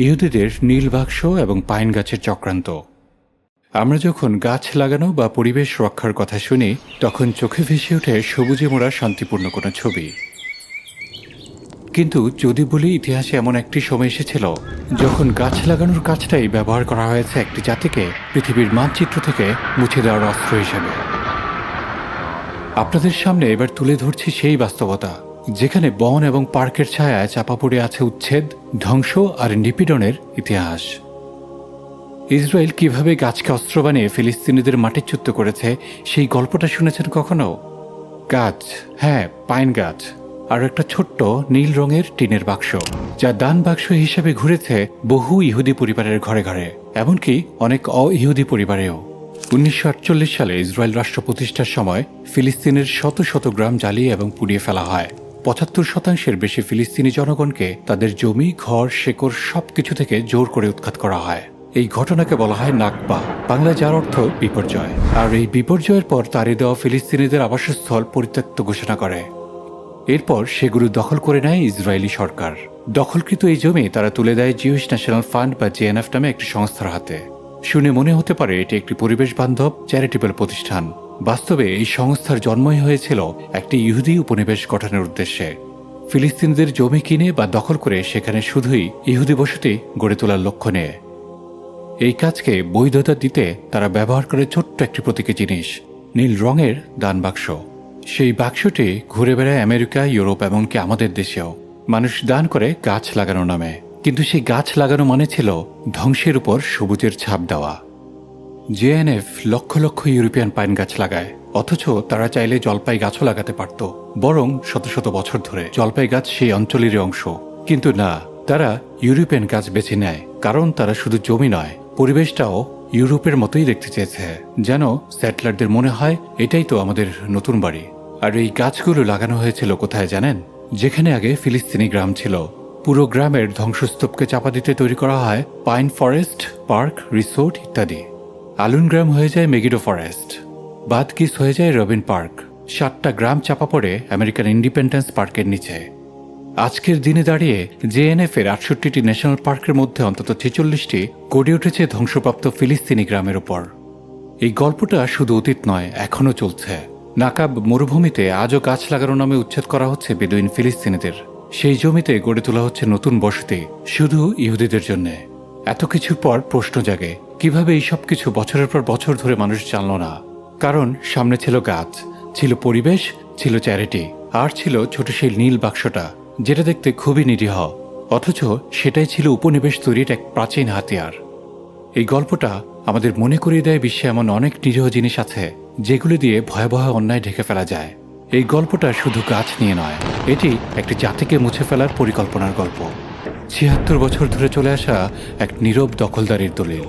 ইহুদিদের নীল বাক্স এবং পাইন গাছের চক্রান্ত। আমরা যখন গাছ লাগানো বা পরিবেশ রক্ষার কথা শুনি, তখন চোখে ভেসে ওঠে সবুজে মোড়া শান্তিপূর্ণ কোনো ছবি। কিন্তু যদি বলি ইতিহাসে এমন একটি সময় এসেছিল, যখন গাছ লাগানোর কাজটাই ব্যবহার করা হয়েছে একটি জাতিকে পৃথিবীর মানচিত্র থেকে মুছে দেওয়ার অস্ত্র হিসেবে। আপনাদের সামনে এবার তুলে ধরছি সেই বাস্তবতা। যেখানে বন এবং পার্কের ছায়ায় চাপা পড়ে আছে উচ্ছেদ, ধ্বংস আর নিপীড়নের ইতিহাস। ইসরায়েল কীভাবে গাছকে অস্ত্র বানিয়ে ফিলিস্তিনিদের মাটিচ্যুত করেছে, সেই গল্পটা শুনেছেন কখনো? গাছ হ্যাঁ পাইন গাছ, আর একটা ছোট্ট নীল রঙের টিনের বাক্স, যা দান বাক্স হিসেবে ঘুরেছে বহু ইহুদি পরিবারের ঘরে ঘরে, এমনকি অনেক অ ইহুদি পরিবারেও। উনিশশো আটচল্লিশ সালে ইসরায়েল রাষ্ট্র প্রতিষ্ঠার সময় ফিলিস্তিনের শত শত গ্রাম জ্বালিয়ে এবং পুড়িয়ে ফেলা হয়। পঁচাত্তর শতাংশের বেশি ফিলিস্তিনি জনগণকে তাদের জমি, ঘর, শেকড় সবকিছু থেকে জোর করে উৎখাত করা হয়। এই ঘটনাকে বলা হয় নাকবা বাংলায় যার অর্থ বিপর্যয়। আর এই বিপর্যয়ের পর তাড়িয়ে দেওয়া ফিলিস্তিনিদের আবাসস্থল পরিত্যক্ত ঘোষণা করে। এরপর সেগুলো দখল করে নেয় ইসরায়েলি সরকার। দখলকৃত এই জমি তারা তুলে দেয় জিউস ন্যাশনাল ফান্ড বা জেএনএফ নামে একটি সংস্থার হাতে। শুনে মনে হতে পারে এটি একটি পরিবেশ বান্ধব, চ্যারিটেবল প্রতিষ্ঠান। বাস্তবে এই সংস্থার জন্মই হয়েছিল একটি ইহুদি উপনিবেশ গঠনের উদ্দেশ্যে। ফিলিস্তিনিদের জমি কিনে বা দখল করে সেখানে শুধুই ইহুদি বসতি গড়ে তোলার লক্ষ্য নিয়ে। এই কাজকে বৈধতা দিতে তারা ব্যবহার করে ছোট্ট একটি প্রতীকী জিনিস, নীল রঙের দান বাক্স। সেই বাক্সটি ঘুরে বেড়ায় আমেরিকা, ইউরোপ এমনকি আমাদের দেশেও। মানুষ দান করে গাছ লাগানো নামে। কিন্তু সেই গাছ লাগানো মানে ছিল ধ্বংসের উপর সবুজের ছাপ দেওয়া। জেএনএফ লক্ষ লক্ষ ইউরোপিয়ান পাইন গাছ লাগায়। অথচ তারা চাইলে জলপাই গাছও লাগাতে পারত, বরং শত শত বছর ধরে জলপাই গাছ সেই অঞ্চলেরই অংশ। কিন্তু না, তারা ইউরোপিয়ান গাছ বেছে নেয়, কারণ তারা শুধু জমি নয়, পরিবেশটাও ইউরোপের মতোই দেখতে চেয়েছে। যেন স্যাটেলারদের মনে হয়, এটাই তো আমাদের নতুন বাড়ি। আর এই গাছগুলো লাগানো হয়েছিল কোথায় জানেন? যেখানে আগে ফিলিস্তিনি গ্রাম ছিল। পুরো গ্রামের ধ্বংসস্তূপকে চাপা দিতে তৈরি করা হয় পাইন ফরেস্ট, পার্ক, রিসোর্ট ইত্যাদি। আলুন গ্রাম হয়ে যায় মেগিডো ফরেস্ট। বাদকিস হয়ে যায় রবিন পার্ক। সাতটা গ্রাম চাপা পড়ে আমেরিকান ইন্ডিপেন্ডেন্স পার্কের নিচে। আজকের দিনে দাঁড়িয়ে জেএনএফ এর আটষট্টিটি ন্যাশনাল পার্কের মধ্যে অন্তত ছেচল্লিশটি গড়ে উঠেছে ধ্বংসপ্রাপ্ত ফিলিস্তিনি গ্রামের উপর। এই গল্পটা শুধু অতীত নয়, এখনও চলছে। নাকাব মরুভূমিতে আজও গাছ লাগানো নামে উচ্ছেদ করা হচ্ছে বেদুইন ফিলিস্তিনিদের। সেই জমিতে গড়ে তোলা হচ্ছে নতুন বসতি, শুধু ইহুদিদের জন্য। এত কিছুর পর প্রশ্ন জাগে কীভাবে এই সব কিছু বছরের পর বছর ধরে মানুষ জানল না? কারণ সামনে ছিল গাছ, ছিল পরিবেশ, ছিল চ্যারিটি আর ছিল ছোট সেই নীল বাক্সটা, যেটা দেখতে খুবই নিরীহ। অথচ সেটাই ছিল উপনিবেশ তৈরির এক প্রাচীন হাতিয়ার। এই গল্পটা আমাদের মনে করিয়ে দেয় বিশ্বে এমন অনেক নিরীহ জিনিস আছে, যেগুলি দিয়ে ভয়াবহ অন্যায় ঢেকে ফেলা যায়। এই গল্পটা শুধু গাছ নিয়ে নয়, এটি একটি জাতিকে মুছে ফেলার পরিকল্পনার গল্প। ছিয়াত্তর বছর ধরে চলে আসা এক নীরব দখলদারির দলিল।